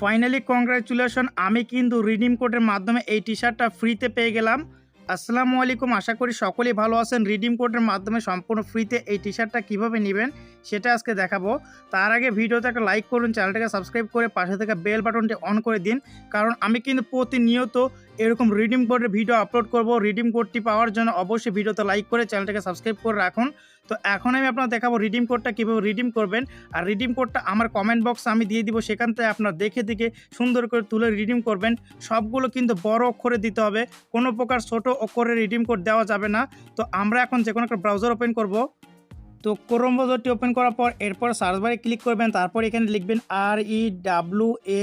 Finally congratulation আমি কিন্তু redeem কোডের মাধ্যমে এই টি শার্টটা ফ্রিতে পেয়ে গেলাম। আসসালামু আলাইকুম। আশা করি সকলেই ভালো আছেন। রিডিম কোডের মাধ্যমে সম্পূর্ণ ফ্রিতে এই টি শার্টটা কীভাবে নেবেন সেটা আজকে দেখাবো। তার আগে ভিডিওতে একটা লাইক করুন, চ্যানেলটাকে সাবস্ক্রাইব করে পাশে থেকে বেল বাটনটি অন করে দিন। কারণ আমি কিন্তু প্রতিনিয়ত এরকম রিডিম কোডের ভিডিও আপলোড করব। রিডিম কোডটি পাওয়ার জন্য অবশ্যই ভিডিওতে লাইক করে চ্যানেলটাকে সাবস্ক্রাইব করে রাখুন। তো এখন আমি আপনার দেখাবো রিডিম কোডটা কীভাবে রিডিম করবেন। আর রিডিম কোডটা আমার কমেন্ট বক্সে আমি দিয়ে দিব। সেখান থেকে আপনার দেখে দেখে সুন্দর করে তুলে রিডিম করবেন। সবগুলো কিন্তু বড় অক্ষরে দিতে হবে। কোনো প্রকার ছোট অক্ষরে রিডিম কোড দেওয়া যাবে না। তো আমরা এখন যে কোনো একটা ব্রাউজার ওপেন করব। তো ক্রোম ব্রাউজারটি ওপেন করার পর এরপর সার্চ বারে ক্লিক করবেন। তারপর এখানে লিখবেন R E W A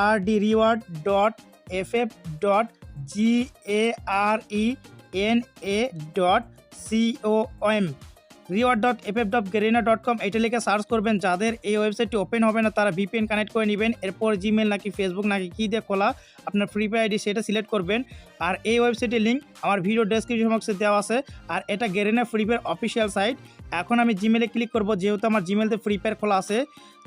R D reward dot F F dot G A R E N A dot c o M reward dot F F dot Garena dot com এটা লিখে search করবেন। যাদের এই ওয়েবসাইটটি ওপেন হবে না, তারা VPN connect করে নেবেন। এরপর জিমেল নাকি ফেসবুক নাকি কী দিয়ে খোলা, আপনার ফ্রি ফায়ার আইডি সেটা সিলেক্ট করবেন। আর এই ওয়েবসাইটের লিঙ্ক আমার ভিডিও ডেসক্রিপশন বক্সে দেওয়া আছে। আর এটা Garena Free Fire official site এখন আমি জিমেলে ক্লিক করব, যেহেতু আমার জিমেলতে ফ্রি ফায়ার খোলা আছে।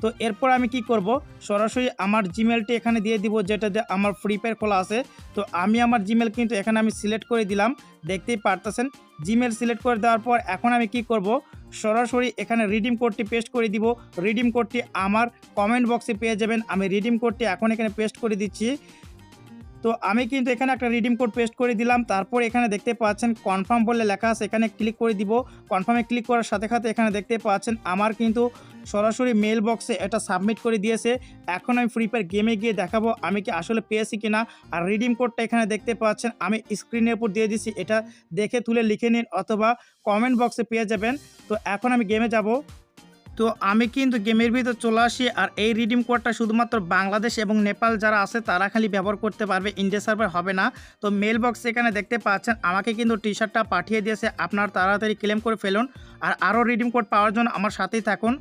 তো এরপর আমি কি করব, সরাসরি আমার জিমেলটি এখানে দিয়ে দিব, যেটা দিয়ে আমার ফ্রি ফায়ার খোলা আছে। তো আমি আমার জিমেল কিন্তু এখানে আমি সিলেক্ট করে দিলাম। দেখতেই পারতেছেন। জিমেল সিলেক্ট করে দেওয়ার পর এখন আমি কি করব সরাসরি এখানে রিডিম কোডটি পেস্ট করে দিব। রিডিম কোডটি আমার কমেন্ট বক্সে পেয়ে যাবেন। আমি রিডিম কোডটি এখন এখানে পেস্ট করে দিচ্ছি। তো আমি কিন্তু এখানে একটা রিডিম কোড পেস্ট করে দিলাম। তারপর এখানে দেখতে পাচ্ছেন কনফার্ম বলে লেখা আছে। এখানে ক্লিক করে দিব। কনফার্মে ক্লিক করার সাথে সাথে এখানে দেখতে পাচ্ছেন আমার কিন্তু সরাসরি মেল বক্সে এটা সাবমিট করে দিয়েছে। এখন আমি ফ্রি ফায়ার গেমে গিয়ে দেখাবো আমি কি আসলে পেয়েছি কিনা। আর রিডিম কোডটা এখানে দেখতে পাচ্ছেন আমি স্ক্রিনের উপর দিয়ে দিছি। এটা দেখে তুলে লিখে নিন অথবা কমেন্ট বক্সে পেয়ে যাবেন। তো এখন আমি গেমে যাব। তো আমি কিন্তু গেমের ভিতর চলে আসি আর এই রিডিম কোডটা শুধুমাত্র বাংলাদেশ এবং নেপাল যারা আছে তারা খালি ব্যবহার করতে পারবে ইন্ডিয়া সার্ভার হবে না। তো মেল বক্স এখানে দেখতে পাচ্ছেন, আমাকে কিন্তু টি শার্টটা পাঠিয়ে দিয়েছে। আপনার তাড়াতাড়ি ক্লেম করে ফেলুন আর আরও রিডিম কোড পাওয়ার জন্য আমার সাথেই থাকুন।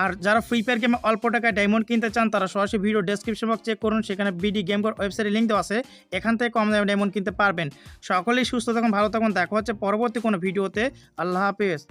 আর যারা ফ্রি ফায়ার গেমে অল্প টাকায় ডায়মন্ড কিনতে চান, তারা সরাসরি ভিডিও ডেসক্রিপশন বক্স চেক করুন। সেখানে বিডি গেম ওয়েবসাইটে লিঙ্ক দেওয়া আছে। এখান থেকে কম দামে ডায়মন্ড কিনতে পারবেন। সকলেই সুস্থ থাকুন, ভালো থাকুন। দেখা হচ্ছে পরবর্তী কোনো ভিডিওতে আল্লাহ হাফিজ।